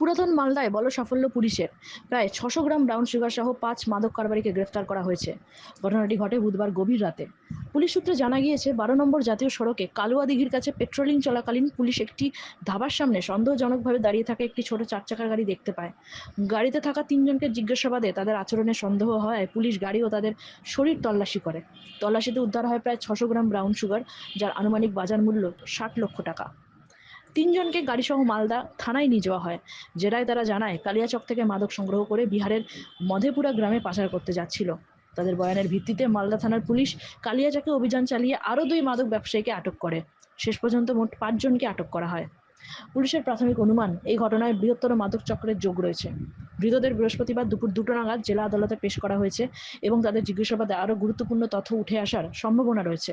পুরাতন মালদায় বড় সাফল্য পুলিশের। প্রায় ছশো গ্রাম ব্রাউন সুগার সহ পাঁচ মাদক কারবারিকে গ্রেফতার করা হয়েছে। ঘটনাটি ঘটে বুধবার গভীর রাতে। পুলিশ সূত্রে জানা গিয়েছে, বারো নম্বর জাতীয় সড়কে কালুয়া দিঘির কাছে পেট্রোলিং চলাকালীন পুলিশ একটি ধাবার সামনে সন্দেহজনকভাবে দাঁড়িয়ে থাকা একটি ছোট চার চাকার গাড়ি দেখতে পায়। গাড়িতে থাকা তিনজনকে জিজ্ঞাসাবাদে তাদের আচরণে সন্দেহ হয়, পুলিশ গাড়ি ও তাদের শরীর তল্লাশি করে। তল্লাশিতে উদ্ধার হয় প্রায় ছশো গ্রাম ব্রাউন সুগার যার আনুমানিক বাজার মূল্য ষাট লক্ষ টাকা। তিনজনকে গাড়িসহ মালদা থানায় নিয়ে যাওয়া হয়। জেরায় তারা জানায়, কালিয়াচক থেকে মাদক সংগ্রহ করে বিহারের মধেপুরা গ্রামে পাচার করতে যাচ্ছিল। তাদের বয়ানের ভিত্তিতে মালদা থানার পুলিশ কালিয়াচকে অভিযান চালিয়ে আরও দুই মাদক ব্যবসায়ীকে আটক করে। শেষ পর্যন্ত মোট পাঁচজনকে আটক করা হয়। পুলিশের প্রাথমিক অনুমান, এই ঘটনায় বৃহত্তর মাদক চক্রের যোগ রয়েছে। ধৃতদের বৃহস্পতিবার দুপুর দুটো নাগাদ জেলা আদালতে পেশ করা হয়েছে এবং তাদের জিজ্ঞাসাবাদে আরও গুরুত্বপূর্ণ তথ্য উঠে আসার সম্ভাবনা রয়েছে।